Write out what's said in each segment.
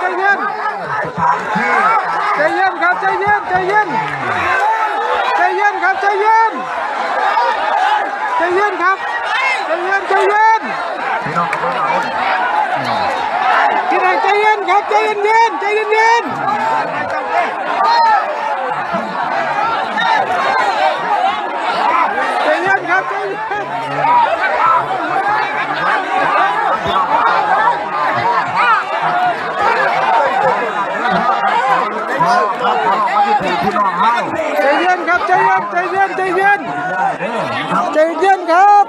ใจเย็นใจเย็นครับใจเย็นใจเย็นใจเย็นครับใจเย็นใจเย็นครับใจเย็นใจเย็นพี่น้องใจเย็นครับใจเย็นเย็นใจเย็นเย็นใจเย็นครับใจเย็น พี่น้องให้ใจเย็นครับใจเย็นใจเย็นใจเย็นใจเย็นครับ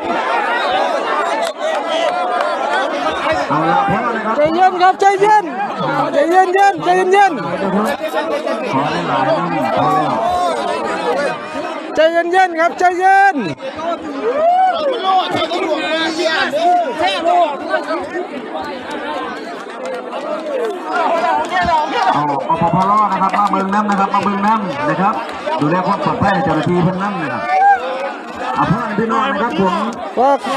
เอาละพ่อนะครับใจเย็นครับใจเย็นใจเย็นเย็นใจเย็นเย็นขอได้หลายนึงพอแล้วใจเย็นเย็นครับใจเย็น เอาอพพลนะครับมาเบิงน้ำนะครับมาเบิงน้ำนะครับ ดูแลความปลอดภัยเจ้าหน้าที่เพิ่นน้ำนะครับเอาเพื่อนพี่น้องนะครับผม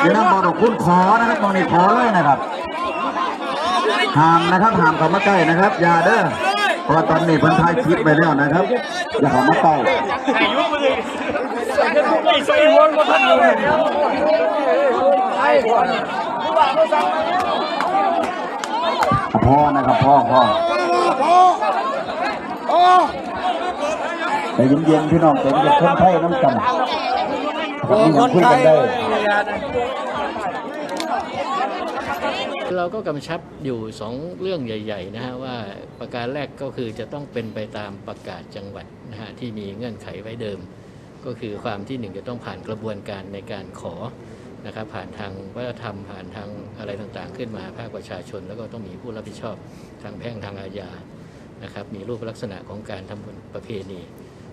เดี๋ยวน้ำบอดอกคุณขอนะครับมองนี่ขอเลยนะครับห้ามนะครับห้ามเข้ามาใกล้นะครับอย่าเด้อเพราะตอนนี้เพิ่นถ่ายคลิปไปแล้วนะครับอย่าเข้ามาใกล้ พ่อนะครับพ่อพ่อใจเย็นๆพี่น้องใจเย็นคนไทยน้ำกันนี่ยังคุยกันได้เราก็กำชับอยู่สองเรื่องใหญ่ ๆ นะฮะว่าประการแรกก็คือจะต้องเป็นไปตามประกาศจังหวัดนะฮะที่มีเงื่อนไขไว้เดิม ก็คือความที่หนึ่งจะต้องผ่านกระบวนการในการขอ นะครับผ่านทางวัฒนธรรมผ่านทางอะไรต่างๆ ขึ้นมาภาคประชาชน แล้วก็ต้องมีผู้รับผิดชอบทางแพ่งทางอาญานะครับมีรูปลักษณะของการทำบุญประเพณี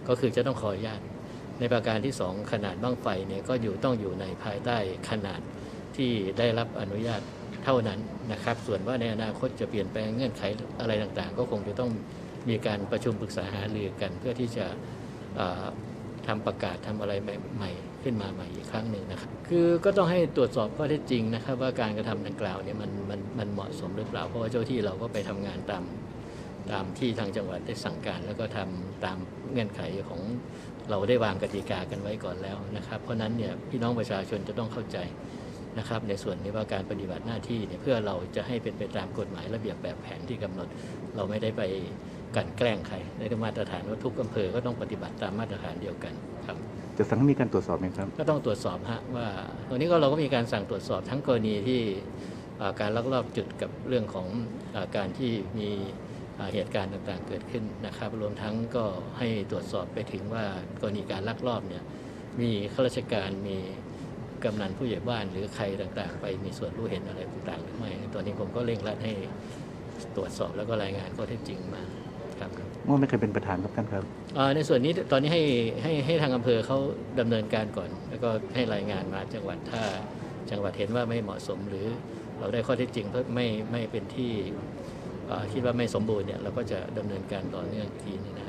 ก็คือจะต้องขออนุญาต ในประการที่สองขนาดบ้างไฟเนี่ยก็อยู่ต้องอยู่ในภายใต้ขนาดที่ได้รับอนุญาตเท่านั้นนะครับ ส่วนว่าในอนาคตจะเปลี่ยนแปลงเงื่อนไขอะไรต่างๆ ก็คงจะต้องมีการประชุมปรึกษาหารือกัน เพื่อที่จะเอ่อทำประกาศทำอะไรใหม่ ขึ้นมาใหม่อีกครั้งหนึ่งนะครับ คือก็ต้องให้ตรวจสอบข้อเท็จจริงนะครับ ว่าการกระทำดังกล่าวเนี่ยมันมันมันเหมาะสมหรือเปล่า เพราะว่าเจ้าที่เราก็ไปทำงานตามตามที่ทางจังหวัดได้สั่งการ แล้วก็ทำตามเงื่อนไขของเราได้วางกติกากันไว้ก่อนแล้วนะครับ เพราะนั้นเนี่ยพี่น้องประชาชนจะต้องเข้าใจนะครับในส่วนนี้ว่าการปฏิบัติหน้าที่เนี่ยเพื่อเราจะให้เป็นไปตามกฎหมายระเบียบแบบแผนที่กำหนด เราไม่ได้ไปกันแกล้งใครในมาตรฐานว่าทุกอำเภอก็ต้องปฏิบัติตามมาตรฐานเดียวกันครับ จะสั่งให้มีการตรวจสอบไหมครับ ก็ต้องตรวจสอบฮะว่าตรงนี้ก็เราก็มีการสั่งตรวจสอบทั้งกรณีที่การลักลอบจุดกับเรื่องของอการที่มีเหตุการณ์ต่างๆเกิดขึ้นนะครับ รวมทั้งก็ให้ตรวจสอบไปถึงว่ากรณีการลักลอบเนี่ยมีข้าราชการมีกำนันผู้ใหญ่บ้านหรือใครต่างๆ ไปมีส่วนรู้เห็นอะไรต่างๆหรือไม่ตอนนี้ผมก็เร่งรัดให้ตรวจสอบแล้วก็รายงานข้อเท็จจริงมา ครับเมื่อไม่เคยเป็นประธานครับท่านครับอ่าในส่วนนี้ตอนนี้ให้ให้ให้ทางอำเภอเขาดำเนินการก่อน แล้วก็ให้รายงานมาจังหวัดถ้าจังหวัดเห็นว่าไม่เหมาะสมหรือเราได้ข้อเท็จจริงเพิ่มไม่ไม่เป็นที่อ่าคิดว่าไม่สมบูรณ์เนี่ยเราก็จะดำเนินการต่อเนื่องอีกทีนึงนะฮะ